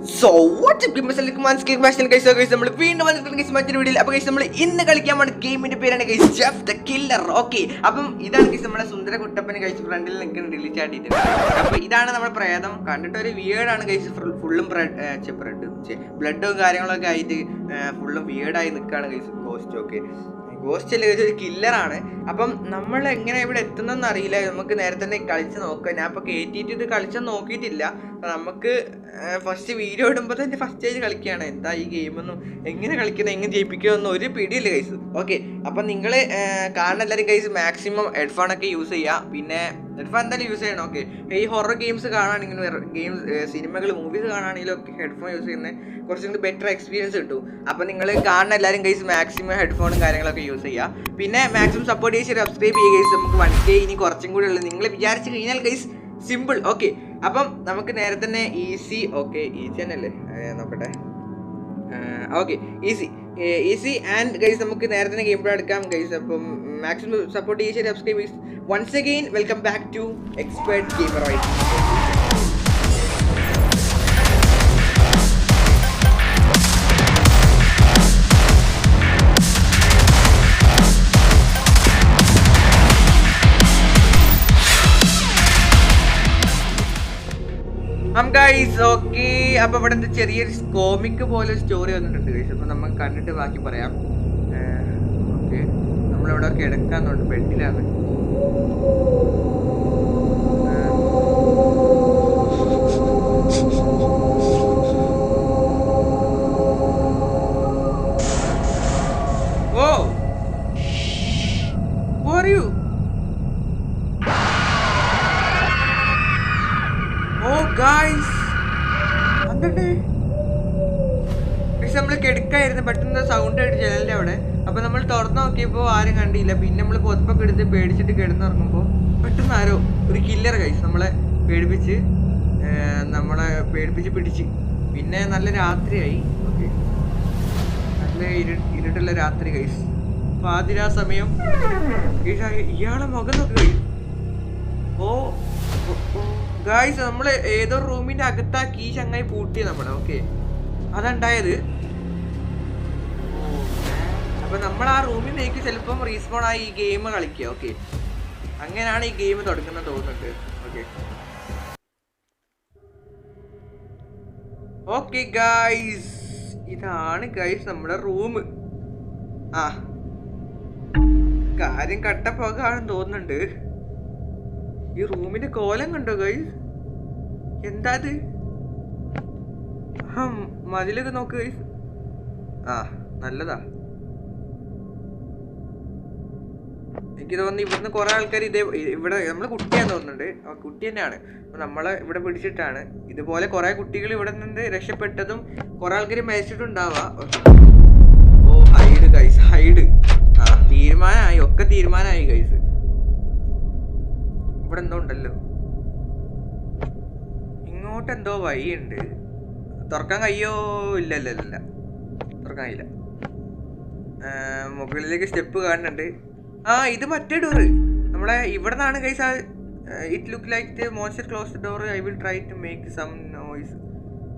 So WhatsApp നമ്മൾ വീണ്ടും guys മറ്റൊരു വീഡിയോയിൽ അപ്പോൾ ഗൈസ് നമ്മൾ ഇന്ന് കളിക്കാൻ പോണ ഗെയിമിന്റെ പേരാണ് guys Jeff the killer okay അപ്പം ഇതാണ് ഗൈസ് നമ്മുടെ സുന്ദര കുട്ടപ്പന് കഴിച്ച് ഫ്രണ്ടിൽ നിൽക്കുന്ന ഡിലീറ്റ് ആട്ടിയിട്ട് അപ്പോൾ ഇതാണ് നമ്മുടെ പ്രേതം. കണ്ടിട്ട് ഒരു വിയേഡാണ് ഗൈസ് ഫുള്ളും ബ്രെഡ് ബ്ലഡും കാര്യങ്ങളൊക്കെ ആയിട്ട് ഫുള്ളും വിയേഡായി നിൽക്കുകയാണ് ഗൈസ് ഗോസ്റ്റ് ഒക്കെ. ഗോസ്റ്റ് അല്ലെങ്കിൽ ഒരു കില്ലറാണ് അപ്പം നമ്മൾ എങ്ങനെ ഇവിടെ എത്തുന്നതെന്ന് അറിയില്ല. നമുക്ക് നേരത്തെ തന്നെ കളിച്ച് നോക്കാം ഞാൻ ഇപ്പോൾ കയറ്റിയിട്ട് ഇത് കളിച്ചാൽ നോക്കിയിട്ടില്ല. നമുക്ക് ഫസ്റ്റ് വീഡിയോ ഇടുമ്പോൾ തന്നെ ഫസ്റ്റ് ആയിട്ട് കളിക്കുകയാണ്. എന്താ ഈ ഗെയിമൊന്നും എങ്ങനെ കളിക്കുന്നത് എങ്ങനെ ജയിപ്പിക്കുമെന്നും ഒരു പിടിയില്ല കൈസ് ഓക്കെ അപ്പം നിങ്ങൾ കാണുന്ന എല്ലാവരും കൈസ് മാക്സിമം ഹെഡ്ഫോണൊക്കെ യൂസ് ചെയ്യുക. പിന്നെ ഹെഡ്ഫോൺ എന്തായാലും യൂസ് ചെയ്യണം. ഓക്കെ ഈ ഹൊറർ ഗെയിംസ് കാണാണെങ്കിലും ഗെയിംസ് സിനിമകൾ മൂവീസ് കാണാണെങ്കിലും ഒക്കെ ഹെഡ്ഫോൺ യൂസ് ചെയ്യുന്നത് കുറച്ചും കൂടി ബെറ്റർ എക്സ്പീരിയൻസ് കിട്ടും. അപ്പോൾ നിങ്ങൾ കാണുന്ന എല്ലാവരും കൈസ് മാക്സിമം ഹെഡ്ഫോണും കാര്യങ്ങളൊക്കെ യൂസ് ചെയ്യുക പിന്നെ മാക്സിമം സപ്പോർട്ട് ചെയ്ത് സബ്സ്ക്രൈബ് ചെയ്യുക ഗൈസ് നമുക്ക് വൺ കെ ഇനി കുറച്ചും കൂടി ഉള്ളത് നിങ്ങൾ വിചാരിച്ച് കഴിഞ്ഞാൽ ഗൈസ് സിമ്പിൾ ഓക്കെ അപ്പം നമുക്ക് നേരെ തന്നെ ഈസി ഓക്കെ ഈസി തന്നെ അല്ലേ നോക്കട്ടെ. Okay easy easy and guys നമുക്ക് നേരത്തെ തന്നെ ഗെയിം എടുക്കാം. ഗൈസ് അപ്പം മാക്സിമം സപ്പോർട്ട് ചെയ്യുക subscribe once again welcome back to expert gamer guys okay അപ്പൊ ഇവിടെ ചെറിയൊരു കോമിക് പോലെ സ്റ്റോറി വന്നിട്ടുണ്ട് ഗൈസ് അപ്പൊ നമ്മൾ കണ്ടിട്ട് ബാക്കി പറയാം. ഓക്കെ നമ്മളിവിടെ കിടക്കാന്നുണ്ട് ബെഡിലാണ് കണ്ടില്ല. പിന്നെ നമ്മൾ പൊതുപ്പൊക്കെ എടുത്ത് പേടിച്ചിട്ട് കിടന്നിറങ്ങുമ്പോൾ പെട്ടെന്ന് ആരോ ഒരു കില്ലർ കഴിച്ച് നമ്മളെ പേടിപ്പിച്ച് നമ്മളെ പേടിപ്പിച്ച് പിടിച്ച്. പിന്നെ നല്ല രാത്രിയായി. ഓക്കെ. നല്ല ഇരു ഇരുട്ടുള്ള രാത്രി കഴിച്ച് പാതിരാ സമയം ആ സമയം ഇയാളെ മുഖം നോക്കി ഓ ഗായ്സ് നമ്മൾ ഏതോ റൂമിന്റെ അകത്താ ഈ ചങ്ങായി പൂട്ടി നമ്മളെ ഓക്കെ. അതുണ്ടായത് അപ്പൊ നമ്മൾ ആ റൂമിലേക്ക് ചിലപ്പം റീസ്പോൺ ആയി ഈ ഗെയിം കളിക്കുക ഓക്കെ അങ്ങനെയാണ് ഈ ഗെയിം തുടങ്ങുന്നത് തോന്നുന്നുണ്ട് ഓക്കെ ഓക്കെ ഗൈസ് ഇതാണ് ഗൈസ് നമ്മുടെ റൂം ആ. കാര്യം കട്ടപ്പോകാണെന്ന് തോന്നുന്നുണ്ട്. ഈ റൂമിന്റെ കോലം കണ്ടോ ഗൈസ് എന്താ ഇത്? മതിലൊക്കെ നോക്ക് ഗൈസ് ആ നല്ലതാ. എനിക്ക് തോന്നുന്നു ഇവിടുന്ന് കുറേ ആൾക്കാർ ഇതേ ഇവിടെ നമ്മൾ കുട്ടിയാന്ന് തോന്നുന്നുണ്ട്. കുട്ടി തന്നെയാണ്. നമ്മളെ ഇവിടെ പിടിച്ചിട്ടാണ്. ഇതുപോലെ കുറേ കുട്ടികൾ ഇവിടെ നിന്ന് രക്ഷപ്പെട്ടതും കുറേ ആൾക്കാർ മരിച്ചിട്ടുണ്ടാവാ. ഓ ഹൈഡ് ഗൈസ് ഹൈഡ്. ആ തീരുമാനമായി ഒക്കെ തീരുമാനമായി ഗൈസ് ഇവിടെ എന്തോ ഉണ്ടല്ലോ. ഇങ്ങോട്ട് എന്തോ വഴിയുണ്ട്. തുറക്കാൻ കഴിയോ? ഇല്ല ഇല്ല ഇല്ല തുറക്കാൻ കഴിയില്ല. മുകളിലേക്ക് സ്റ്റെപ്പ് കാണുന്നുണ്ട്. ആ ഇത് മറ്റേ ഡോറ് നമ്മളെ ഇവിടെ നിന്നാണ് guys it look like the monster close door I will try to make some noise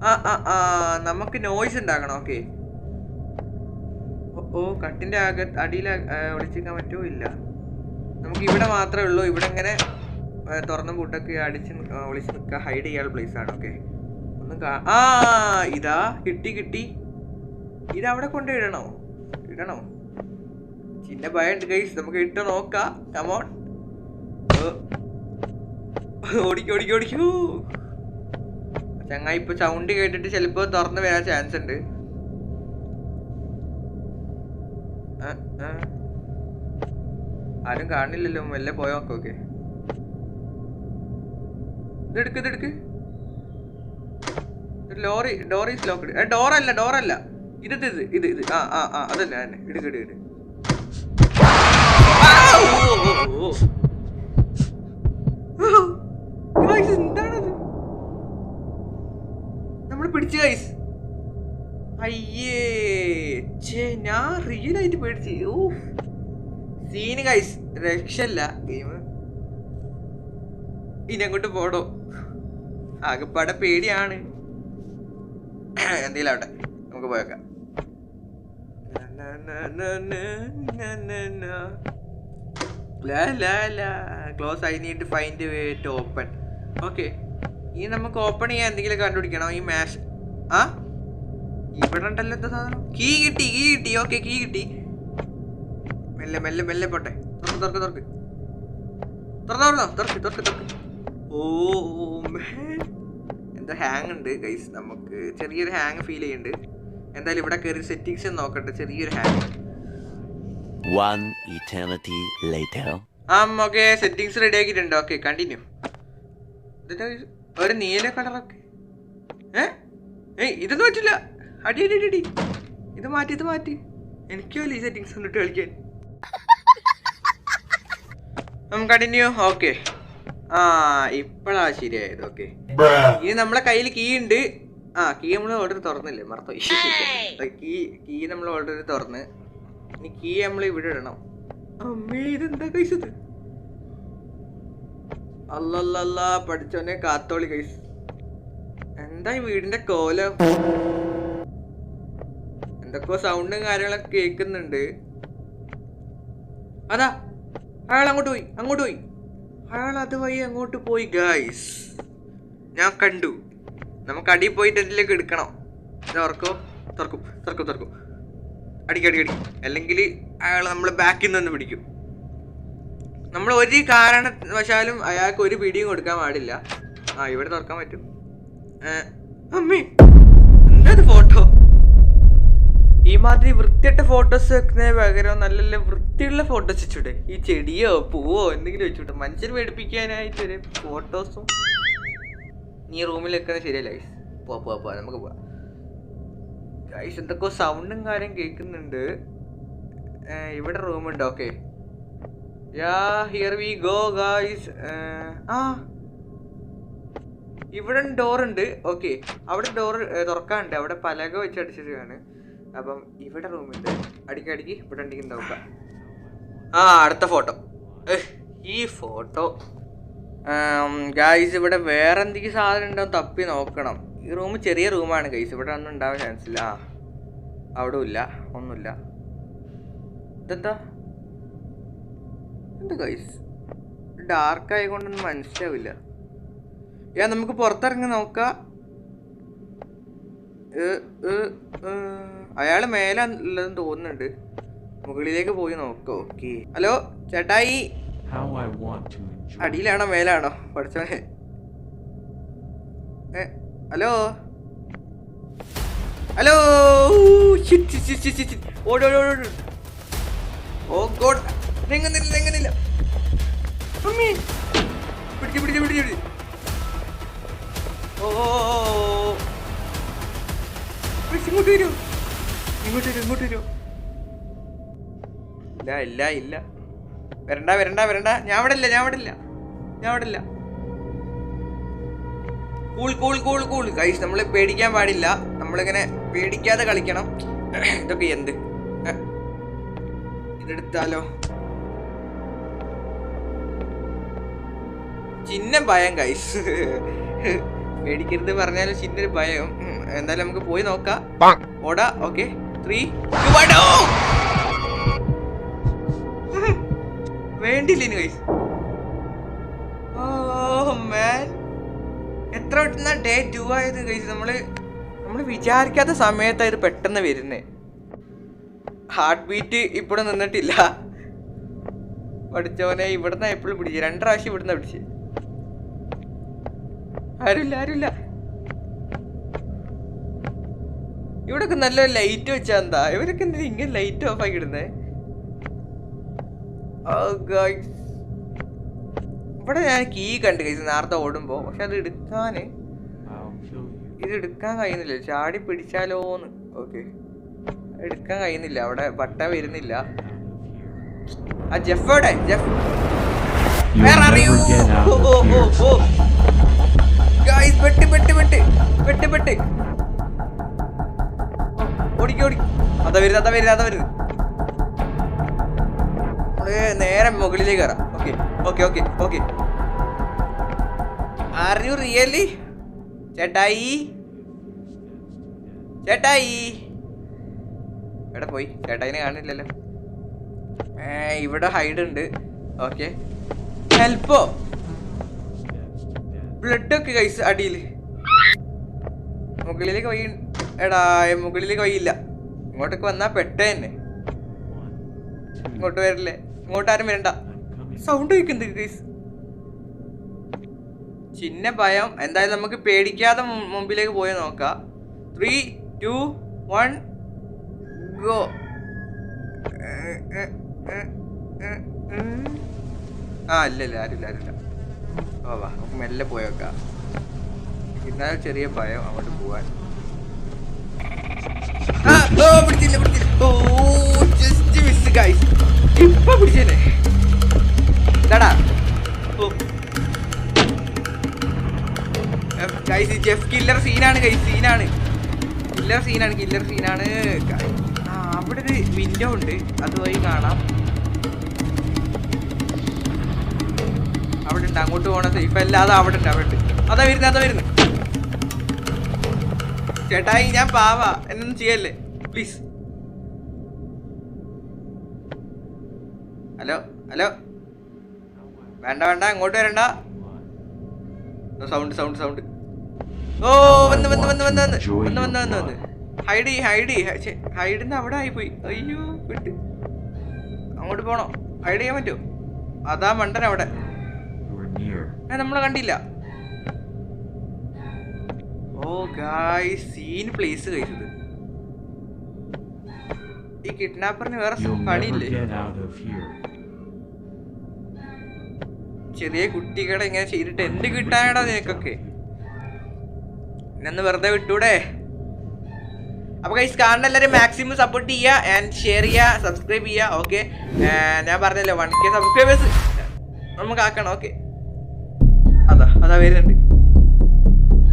ആ ആ ആ നമുക്ക് നോയ്സ് ഉണ്ടാക്കണം ഓക്കെ ഓ കട്ടിന്റെ അകത്ത് അടിയിൽ ഒളിച്ചിരിക്കാൻ പറ്റുമോ? ഇല്ല. നമുക്ക് ഇവിടെ മാത്രമേ ഉള്ളൂ. ഇവിടെ ഇങ്ങനെ തുറന്ന പൂട്ടൊക്കെ അടിച്ച് ഒളിച്ച് നിൽക്കുക ഹൈഡ് ചെയ്യാൻ പ്ലേസ് ആണ് ഓക്കെ ഒന്നും ആ ഇതാ കിട്ടി കിട്ടി. ഇത് അവിടെ കൊണ്ട് ഇടണോ? ഇടണോ ഭയണ്ട് ഗൈസ് നമുക്ക് ഇട്ട് നോക്കാം. കമോൺ ഓടിക്കോ ഓടിക്കോ ഓടിക്കൂ. ചങ്ങായി ഇപ്പൊ സൗണ്ട് കേട്ടിട്ട് ചിലപ്പോ തുറന്ന് വരാൻ ചാൻസ് ഉണ്ട്. ആരും കാണില്ലല്ലോ മെല്ലെ പോയോ നോക്കോക്കെ ഇതെടുക്ക് ഇതെടുക്ക് ഇത് ലോറി ഡോറി ലോക്ക് ഡോറല്ല ഡോറല്ല ഇത് ഇത് ഇത് ഇത് ആ ആ ആ. അതല്ല തന്നെ ഇടുക്ക് ഇടുക്ക് എന്താണത് നമ്മൾ പിടിച്ചു ഗൈസ് അയ്യേ. ഛേ ഞാൻ റിയൽ ആയിട്ട് പേടിച്ച്. ഓ സീന് ഗൈസ് രക്ഷല്ല ഗെയിം ഇനി അങ്ങോട്ട് പോടോ. ആകെപ്പാടെ പേടിയാണ്. എന്തെങ്കിലും ആവട്ടെ. നമുക്ക് പോയേക്കാം. Close I need find way to open okay ഇനി നമുക്ക് ഓപ്പൺ ചെയ്യാൻ എന്തെങ്കിലും കണ്ടുപിടിക്കണം? ഈ മാഷ് ആ? ഇവിടെ ഉണ്ടല്ലോ എന്താ സാധനം? കീ കിട്ടി കീ കിട്ടി. ഓക്കെ കീ കിട്ടി. മെല്ലെ മെല്ലെ മെല്ലെ പോട്ടെ. തുറക്ക് തുറക്ക് തുറക്ക്. തുറന്നോ തുറക്ക് തുറക്ക് തുറക്ക്. ഓ. എന്താ ഹാങ് ഉണ്ട് ഗൈസ് നമുക്ക് ചെറിയൊരു ഹാങ് ഫീൽ ചെയ്യുന്നുണ്ട്. എന്തായാലും ഇവിടെ കയറി സെറ്റിങ്സ് നോക്കട്ടെ ചെറിയൊരു ഹാങ് One eternity later. ആ ഓക്കെ സെറ്റിങ്സ് റെഡി ആക്കിയിട്ടുണ്ട്. ഓക്കെ കണ്ടിന്യൂ ഒരു നീല കളറൊക്കെ ഏ? ഏയ് ഇതൊന്നും പറ്റില്ല. അടി അടി അടി, അടി. ഇത് മാറ്റി ഇത് മാറ്റി. എനിക്കല്ല ഈ സെറ്റിങ്സ് കണ്ടിട്ട് കളിക്കാൻ. നമുക്ക് കണ്ടിന്യൂ ഓക്കെ ആ ഇപ്പോഴാ ശരിയായത്. ഓക്കെ ഇനി നമ്മളെ കയ്യിൽ കീ ഉണ്ട്. ആ കീ നമ്മൾ ഓൾറെഡി തുറന്നില്ലേ? മറത്തോ കീ കീ നമ്മൾ ഓൾറെഡി തുറന്ന്. ഇനി കീ നമ്മൾ ഇവിടെ ഇടണം. അമ്മേ ഇതെന്താ കഴിച്ചത് അല്ലല്ല പഠിച്ചോനെ കാത്തോളി കൈസ് എന്താ ഈ വീടിന്റെ കോലം? എന്തൊക്കെയോ സൗണ്ടും കാര്യങ്ങളൊക്കെ കേൾക്കുന്നുണ്ട്. അതാ അയാൾ അങ്ങോട്ട് പോയി അങ്ങോട്ട് പോയി. അയാൾ അത് വഴി അങ്ങോട്ട് പോയി ഗായ്സ് ഞാൻ കണ്ടു. നമുക്ക് അടി പോയിട്ട് എന്തിലേക്ക് എടുക്കണം. തുറക്കോ തുറക്കും തുറക്കും തുറക്കും. അടിക്കും അടിക്കും അടി അല്ലെങ്കിൽ അയാൾ നമ്മളെ ബാക്കിൽ നിന്ന് പിടിക്കും. നമ്മൾ ഒരു കാരണവശാലും അയാൾക്ക് ഒരു പിടിയും കൊടുക്കാൻ പാടില്ല. ആ ഇവിടെ തുറക്കാൻ പറ്റും. അമ്മേ എന്താ ഫോട്ടോ ഈ മാതിരി വൃത്തിയിട്ട ഫോട്ടോസ് വെക്കുന്നതിന് പകരം നല്ല നല്ല വൃത്തിയുള്ള ഫോട്ടോസ് വെച്ചൂടെ ഈ ചെടിയോ പൂവോ എന്തെങ്കിലും വെച്ചൂട്ടെ മനുഷ്യർ പേടിപ്പിക്കാനായിട്ട് ഒരു ഫോട്ടോസും നീ റൂമിൽ നിൽക്കുന്നത് ശരിയല്ല ഗൈസ് പോവാ പോവാ പോവാ. നമുക്ക് പോവാം. ഗൈസ് എന്തൊക്കെ സൗണ്ടും കാര്യം കേൾക്കുന്നുണ്ട്. ഇവിടെ റൂമുണ്ട് okay ya here we go guys ആ. ഇവിടെ ഡോറുണ്ട് ഓക്കെ അവിടെ ഡോർ തുറക്കാനുണ്ട്. അവിടെ പലക വെച്ച് അടിച്ചിട്ടാണ് അപ്പം ഇവിടെ റൂമുണ്ട് അടിക്കടിക്ക് ഇവിടെ ഉണ്ടെങ്കിൽ നോക്കാം ആ അടുത്ത ഫോട്ടോ ഈ ഫോട്ടോ ഗായ്സ് ഇവിടെ വേറെ എന്തെങ്കിലും സാധനം ഉണ്ടോ തപ്പി നോക്കണം. ഈ റൂം ചെറിയ റൂമാണ് ഗൈസ് ഇവിടെ ഒന്നും ഉണ്ടാവാൻ ചാൻസ് ഇല്ല. ആ അവിടെ ഇല്ല ഒന്നുമില്ല ഇതെന്താ? എന്താ ഗൈസ് ഡാർക്ക് ആയിക്കൊണ്ടൊന്നും മനസ്സിലാവില്ല. യാ നമുക്ക് പുറത്തിറങ്ങി നോക്കാം. അയാൾ ഏ, ഏ. മേലെ ഉള്ളതെന്ന് തോന്നുന്നുണ്ട്. മുകളിലേക്ക് പോയി നോക്കാം ഓക്കെ ഹലോ ചേട്ടായി. How I want to. അടിയിലാണോ മേലാണോ? പഠിച്ചോനെ ഹലോ? ഹലോ. ഓട് ഓട് ഓട്. ഓ ഗോഡ് നീങ്ങുന്നില്ല നീങ്ങുന്നില്ല. മമ്മി പിടിച്ച് പിടിച്ച് പിടിച്ച് പിടിച്ച് ഓ. പിടിച്ച് ഇങ്ങോട്ട് വരൂ. ഇങ്ങോട്ട് വരൂ ഇങ്ങോട്ട് വരൂ. ഇല്ല ഇല്ല ഇല്ല. വരണ്ട വരണ്ട വരണ്ട. ഞാൻ അവിടെ ഇല്ല ഞാൻ അവിടെ ഇല്ല ഞാൻ അവിടെ ഇല്ല cool cool cool cool guys നമ്മൾ പേടിക്കാൻ പാടില്ല. നമ്മളിങ്ങനെ പേടിക്കാതെ കളിക്കണം. ഇതൊക്കെ എന്ത്? ഇതെടുത്താലോ? ചിന്ന ഭയം കൈസ് പേടിക്കരുത് പറഞ്ഞാലും ചിന്നൊരു ഭയം. എന്തായാലും നമുക്ക് പോയി നോക്കാം. ഓടാ ഓക്കെ ത്രീ വേണ്ടില്ല ഇനി കൈസ് ഓ മാൻ എത്ര പെട്ടെന്ന് ഡേ ടു ആയത് ഗൈസ് നമ്മൾ നമ്മൾ വിചാരിക്കാത്ത സമയത്താണ് ഇത് പെട്ടെന്ന് വരുന്നേ. ഹാർട്ട് ബീറ്റ് ഇപ്പോഴും നിന്നിട്ടില്ല. പഠിച്ചവനെ ഇവിടുന്ന് എപ്പോഴും പിടിച്ച്. രണ്ട് പ്രാവശ്യം ഇവിടുന്ന് പിടിച്ച്. ആരുമില്ല ആരുമില്ല ഇവിടൊക്കെ നല്ല ലൈറ്റ് വെച്ചാ എന്താ? ഇവരൊക്കെ എന്തിനാ ഇങ്ങനെ ലൈറ്റ് ഓഫ് ആക്കി ഇടുന്നേ. ഇവിടെ ഞാൻ കീ കണ്ടു കഴിച്ചു നേരത്തെ ഓടുമ്പോ. പക്ഷെ അത് എടുക്കാന്. ഇത് എടുക്കാൻ കഴിയുന്നില്ല. ചാടി പിടിച്ചാലോന്ന്. ഓക്കെ എടുക്കാൻ കഴിയുന്നില്ല. അവിടെ ബട്ട വരുന്നില്ല. ആ ജെഫ് എവിടെ? Jeff You Where will are you? never get out Oh, oh, of here. oh, oh. Guys, പെട്ട് പെട്ട് പെട്ട് പെട്ട് പെട്ട് ഓടിക്ക് ഓടിക്ക്. അതാ വരുന്നത് അതാ വരുന്നത് അതാ വരുന്നത്. നേരെ മുകളിലേക്ക് കയറാം okay okay okay okay. Are you really ചേട്ടായി. ചേട്ടായി. എവിടെ പോയി ചേട്ടായിനെ കാണില്ലല്ലോ. ഇവിടെ ഹൈഡ് ഉണ്ട്. ഓക്കെ. ഹെൽപ്പോ. ബ്ലഡ് ഒക്കെ കൈസ് അടിയിൽ മുകളിലേക്ക് വഴി എടാ മുകളിലേക്ക് വഴിയില്ല ഇങ്ങോട്ടേക്ക് വന്നാ പെട്ട തന്നെ. ഇങ്ങോട്ട് വരില്ലേ? ഇങ്ങോട്ട് ആരും വരണ്ട. സൗണ്ട് കേൾക്കുന്നത് ഗൈസ് ചിന്ന ഭയം. എന്തായാലും നമുക്ക് പേടിക്കാതെ മുമ്പിലേക്ക് പോയി നോക്കാം. ത്രീ ടു വൺ ഗോ ആ ഇല്ല ഇല്ല ആരില്ല ആരില്ല ഓ വാ നമുക്ക് മെല്ലെ പോയേക്കാം എന്നാലും ചെറിയ ഭയം അങ്ങോട്ട് പോവാൻ. ഓ. ജസ്റ്റ് മിസ് ഗൈസ് ഇപ്പൊ പിടിച്ചേനെ. ഓ. ഗൈസ് ജെഫ് കില്ലർ സീനാണ് ഗൈസ് സീനാണ് കില്ലർ സീനാണ് കില്ലർ സീനാണ് അവിടെ ഒരു വിൻഡോ ഉണ്ട്. അതുവഴി കാണാം. അവിടെ ഉണ്ട് അങ്ങോട്ട് പോണ സേഫ് അല്ല അത് അവിടെ ഉണ്ട് അവിടെ ഉണ്ട്. അതാ വരുന്നത് അതാ വരുന്നത് ചേട്ടായി ഞാൻ പാവാ. എന്നൊന്നും ചെയ്യല്ലേ? Please hello hello. വേണ്ട വേണ്ട ഇങ്ങോട്ട് വരണ്ട. സൗണ്ട് സൗണ്ട് സൗണ്ട് ഓ വന്ന് വന്ന് വന്ന് വന്ന് വന്ന് വന്ന് വന്ന് വന്ന് വന്ന്. ഹൈഡി ഹൈഡി ഹൈഡിന്ന് അവിടെ ആയിപ്പോയി. അയ്യോ വിട്ട്. അങ്ങോട്ട് പോണോ? ഹൈഡ് ചെയ്യാൻ പറ്റുമോ? അതാ മണ്ടൻ അവിടെ. ഏ നമ്മളെ കണ്ടില്ല. ഓ ഗായ് സീൻ പ്ലേസ് കഴിച്ചത് ഈ കിഡ്നാപ്പറിന് വേറെ പണിയില്ലേ? ചെറിയ കുട്ടികളെ ഇങ്ങനെ ചെയ്തിട്ട് എന്ത് കിട്ടാനടാ നിനക്കൊക്കെ? എന്നെ വെറുതെ വിട്ടൂടെ? അപ്പൊ കൈസ് കാണുന്ന എല്ലാവരും മാക്സിമം സപ്പോർട്ട് ചെയ്യുക ആൻഡ് ഷെയർ ചെയ്യുക സബ്സ്ക്രൈബ് ചെയ്യുക ഓക്കെ ഞാൻ പറഞ്ഞല്ലോ വൺ കെ സബ്സ്ക്രൈബേഴ്സ് നമുക്ക് ആക്കണം ഓക്കെ അതാ അതാ വരുന്നുണ്ട്.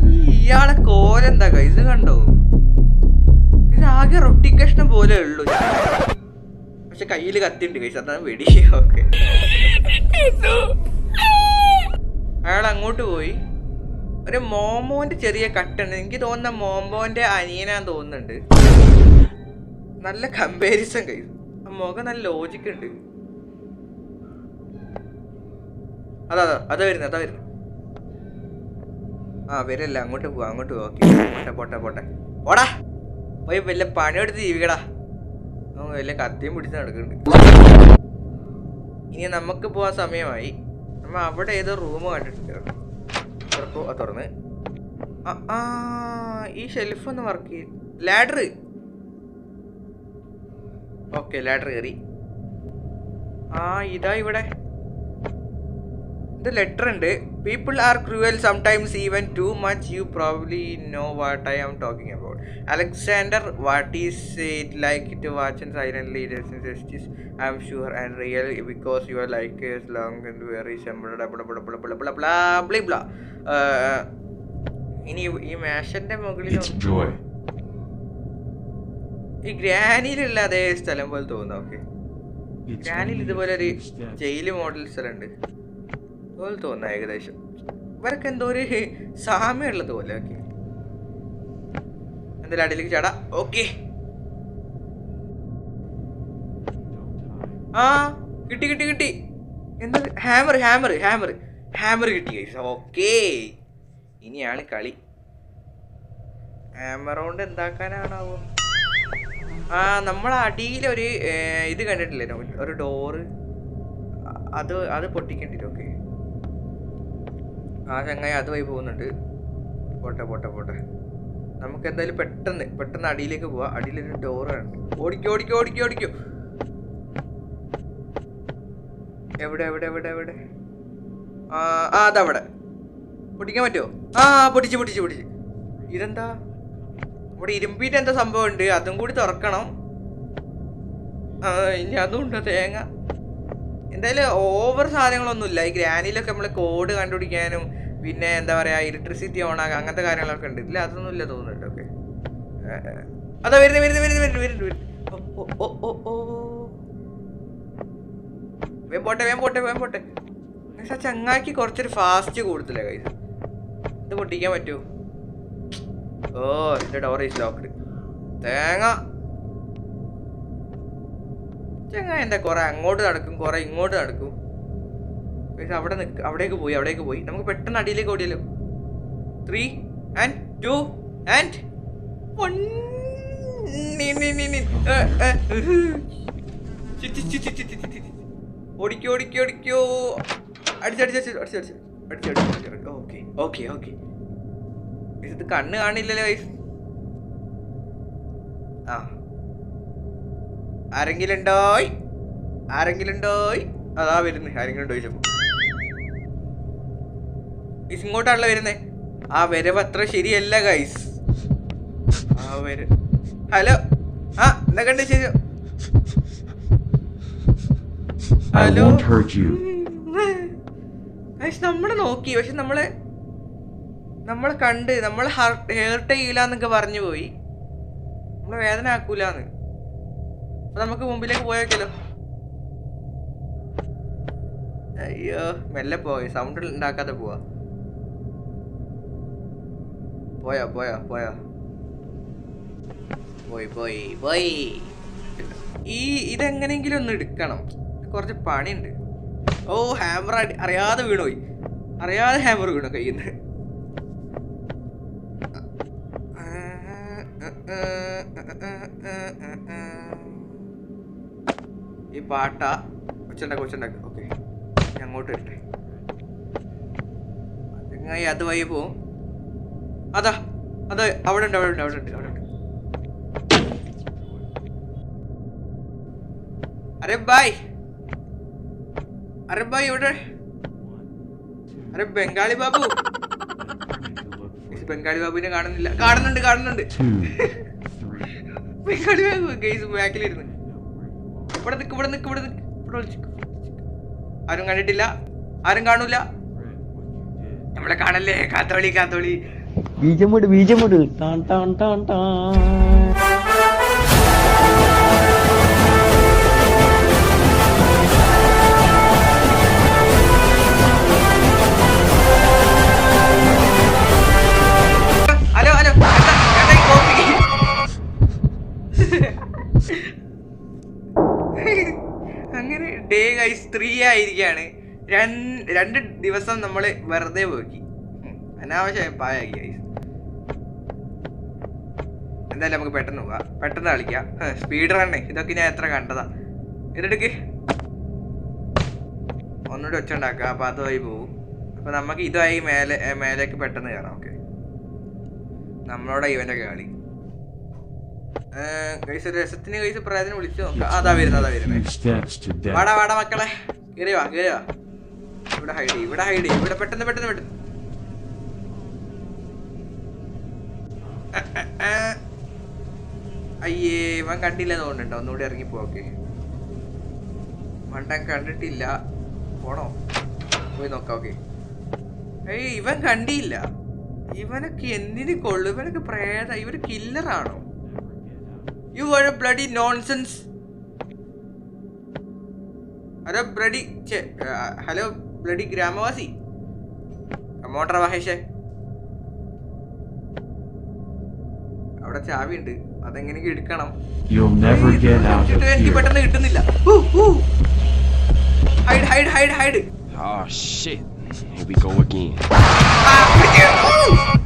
ഈ ഇയാളെ കോലെന്താ കൈസ് കണ്ടോ? ഇത് ആകെ റൊട്ടി കഷ്ണം പോലെ ഉള്ളൂ. പക്ഷെ കയ്യിൽ കത്തിണ്ട് കൈസ് അതാണ് വെടി ഓക്കെ അയാൾ അങ്ങോട്ട് പോയി. ഒരു മോമോന്റെ ചെറിയ കട്ടുണ്ട്. എനിക്ക് തോന്നുന്ന മോമോന്റെ അനിയനാന്ന് തോന്നുന്നുണ്ട്. നല്ല കമ്പാരിസൺ കഴിയും മുഖം നല്ല ലോജിക് ഉണ്ട്. അതാ അതാ അതാ വരുന്നത് അതാ വരുന്നത് ആ വരല്ല. അങ്ങോട്ട് പോവാ അങ്ങോട്ട് പോവാ. പോട്ടെ പോട്ടെ പോട്ടെ. പോടാ. പോയി വല്ല പണിയെടുത്ത് ജീവിക്കടാ. വല്ല കത്തിയും പിടിച്ച് നടക്കുന്നുണ്ട് ഇനി നമുക്ക് പോവാൻ സമയമായി. നമ്മ അവിടെ ഏതോ റൂം കണ്ടിട്ടുണ്ട് തുറക്കോ തുറന്ന്. ആ ഈ ഷെൽഫ് ഒന്ന് വർക്ക് ചെയ്യും. ലാഡർ ഓക്കെ ലാഡർ കയറി. ആ ഇതാ ഇവിടെ. ഇത് ലെറ്റർ ഉണ്ട് people are cruel sometimes even too much you probably know what I am talking about Alexander what is it like to watch and silently justice I am sure and real because you are like long and very ബ്ല ഇനി ഈ മാഷന്റെ മുകളിൽ. ഈ ഗ്രാനിയിലുള്ള അതേ സ്ഥലം പോലെ തോന്നുന്നു okay ഗ്രാനിയിൽ ഇതുപോലെ ഒരു. ജയിൽ മോഡൽ സ്ഥലമുണ്ട്. പോലെ തോന്നുന്നു ഏകദേശം. ഇവരൊക്കെ എന്തോ ഒരു സാമ്യമുള്ളത് പോലെ ഓക്കെ എന്തായാലും അടിയിലേക്ക് ചാടാ. ഓക്കെ. ആ കിട്ടി കിട്ടി കിട്ടി. എന്താ? Hammer hammer hammer. ഹാമർ കിട്ടി ഓക്കെ. ഇനിയാണ് കളി. ഹാമർ കൊണ്ട് എന്താക്കാനാണാവോ? ആ നമ്മൾ അടിയിൽ ഒരു ഇത് കണ്ടിട്ടില്ലേ ഒരു ഡോറ് അത് അത് പൊട്ടിക്കേണ്ടി വരും. ഓക്കെ. ആ ചങ്ങായി അതുമായി പോകുന്നുണ്ട്. പോട്ടെ പോട്ടെ പോട്ടെ. നമുക്ക് എന്തായാലും പെട്ടെന്ന് പെട്ടെന്ന് അടിയിലേക്ക് പോവാം. അടിയിലൊരു ഡോർ ഉണ്ട് ഓടിക്കോ ഓടിക്കോ ഓടിക്കോ ഓടിക്കോ. എവിടെ എവിടെ എവിടെ എവിടെ? ആ ആ അതവിടെ. പൊട്ടിക്കാൻ പറ്റുമോ ആ പൊട്ടിച്ച് പൊട്ടിച്ച് പൊട്ടിച്ച്. ഇതെന്താ? ഇവിടെ ഇരുമ്പിട്ട് എന്താ സംഭവം ഉണ്ട് അതും കൂടി തുറക്കണം. ഇനി അതും ഉണ്ടോ? തേങ്ങ. എന്തായാലും ഓവർ സാധനങ്ങളൊന്നുമില്ല. ഈ ഗ്രാനിലൊക്കെ നമ്മൾ കോഡ് കണ്ടുപിടിക്കാനും പിന്നെ എന്താ പറയാ ഇലക്ട്രിസിറ്റി ആകാം അങ്ങനത്തെ കാര്യങ്ങളൊക്കെ ഉണ്ട്. ഇതിൽ അതൊന്നും ഇല്ല തോന്നുന്നുണ്ട്. ഓക്കെ അതാ ഓ ഓ ഓ ഓ ഓ. വേം പോട്ടെ വേം പോട്ടെ വേം പോട്ടെ. പക്ഷെ ആ ചങ്ങാക്കി കുറച്ചൊരു ഫാസ്റ്റ് കൂടുതലേ കൈസ് ഇത് പൊട്ടിക്കാൻ പറ്റുമോ? ഓ എന്റെ ഡോർ ഈസ് ലോക്ക്ഡ് തേങ്ങ. ചെങ്ങ എന്താ കുറെ അങ്ങോട്ട് നടക്കും കുറെ ഇങ്ങോട്ട് നടക്കും. പക്ഷെ അവിടെ നിൽക്ക് അവിടേക്ക് പോയി അവിടേക്ക് പോയി. നമുക്ക് പെട്ടെന്ന് അടിയിലേക്ക് ഓടിയല്ലോ. Three and two and one ഓടിക്കോ ഓടിക്കോ ഓടിക്കോ. അടിച്ചടിച്ചു അടിച്ചടിച്ചു ഇത് കണ്ണ് കാണില്ലല്ലോ. ആ. ആരെങ്കിലും ഉണ്ടോയ് ആരെങ്കിലും ഉണ്ടോയ് അതാ വരുന്നേ ആരെങ്കിലും ഉണ്ടോ ചോദിച്ചപ്പോ. ഗൈസ് ഇങ്ങോട്ടാണല്ലോ വരുന്നേ. ആ വരവ് അത്ര ശരിയല്ല ഗൈസ് ആ വര ഹലോ ആ എന്താ കണ്ടു ശരി? ഹലോ? നമ്മളെ നോക്കി പക്ഷെ നമ്മളെ നമ്മളെ കണ്ട് നമ്മളെ ഹേർട്ട് ചെയ്യില്ല എന്നൊക്കെ പറഞ്ഞു പോയി. നമ്മളെ വേദന ആക്കൂലെന്ന്. നമുക്ക് മുമ്പിലേക്ക് പോയേക്കല്ലോ അയ്യോ മെല്ലെ പോയി സൗണ്ട് ഉണ്ടാക്കാതെ പോവാ പോയോ പോയോ പോയോ പോയി പോയി പോയി ഈ ഇതെങ്ങനെയെങ്കിലും ഒന്ന് എടുക്കണം കുറച്ച് പണിയുണ്ട് ഓ ഹാമർ അറിയാതെ വീണുപോയി അറിയാതെ ഹാമർ വീണു കയ്യിൽ നിന്ന് ഈ പാട്ട കൊച്ചുണ്ടാക്കി കൊച്ചുണ്ടാക്കി. ഓക്കെ. ഞാൻ അങ്ങോട്ട് ഇട്ടെ ചങ്ങായി അത് വഴി പോവും. അതാ അത് അവിടെ ഉണ്ട് അവിടെ ഉണ്ട് അവിടെ ഉണ്ട് അവിടെ ഉണ്ട്. അരെ ബായ്. അരെ ബായ് ഇവിടെ അരെ ബംഗാളി ബാബു. ബംഗാളി ബാബുവിനെ കാണുന്നില്ല. കാണുന്നുണ്ട് കാണുന്നുണ്ട്. ബംഗാളി ബാബു ഗെയ്സ് ബാക്കിലിരുന്ന് ഇവിടെ നിൽക്ക് ഇവിടെ നിൽക്ക് ഇവിടെ നിൽക്ക് ഇവിടെ ആരും കണ്ടിട്ടില്ല? ആരും കാണൂല. നമ്മളെ കാണല്ലേ? കാത്തോളി കാത്തോളി. ബീജമുട് ബീജമുട് ടാൻ ടാൻ ടാൻ ടാൻ രണ്ട് ദിവസം നമ്മൾ വെറുതെ പോക്കി. അനാവശ്യമായി പായാക്കി ഗൈസ് എന്തായാലും നമുക്ക് പെട്ടെന്ന് പോവാം പെട്ടെന്ന് കളിക്കാം. സ്പീഡ് റണ്ണേ ഇതൊക്കെ ഞാൻ എത്ര കണ്ടതാ. ഇതെടുക്ക്. ഒന്നുകൂടി ഒച്ച ഉണ്ടാക്കുക. അപ്പൊ അതുമായി പോവും. അപ്പൊ നമുക്ക് ഇതുമായി മേലെ മേലേക്ക് പെട്ടെന്ന് കയറാം. ഓക്കെ. നമ്മളോടെ ഇവന്റെ കളി. കൈസ് രസത്തിന് കൈസ് പ്രായത്തിന് വിളിച്ചു നോക്കാം. അതാ വരുന്നത് അതാ വരുന്നത്. വാടാ വാടാ മക്കളെ. വാ കേറി വാ. ഇവിടെ ഹൈഡ് ചെയ്യും ഇവിടെ ഹൈഡ് ചെയ്യും. ഇവിടെ പെട്ടെന്ന് പെട്ടെന്ന് പെട്ടെന്ന്. അയ്യേ ഇവൻ കണ്ടില്ല തോന്നുന്നുണ്ടോ ഒന്നുകൂടി ഇറങ്ങി പോക്കെ മണ്ടൻ കണ്ടിട്ടില്ല. പോണോ? പോയി നോക്കാം ഏയ് ഇവൻ കണ്ടില്ല ഇവനൊക്കെ എന്തിനു കൊള്ളു? ഇവനൊക്കെ പ്രേത ഇവർ കില്ലറാണോ you are a bloody nonsense hello bloody hello bloody ഗ്രാമവാസി motor മഹേഷേ അവിടെ ചാവി ഉണ്ട് അതെങ്ങനെ എടുക്കണം എനിക്ക്. പെട്ടെന്ന് കിട്ടുന്നില്ല hide hide hide hide Oh shit. Here we go again. Ud.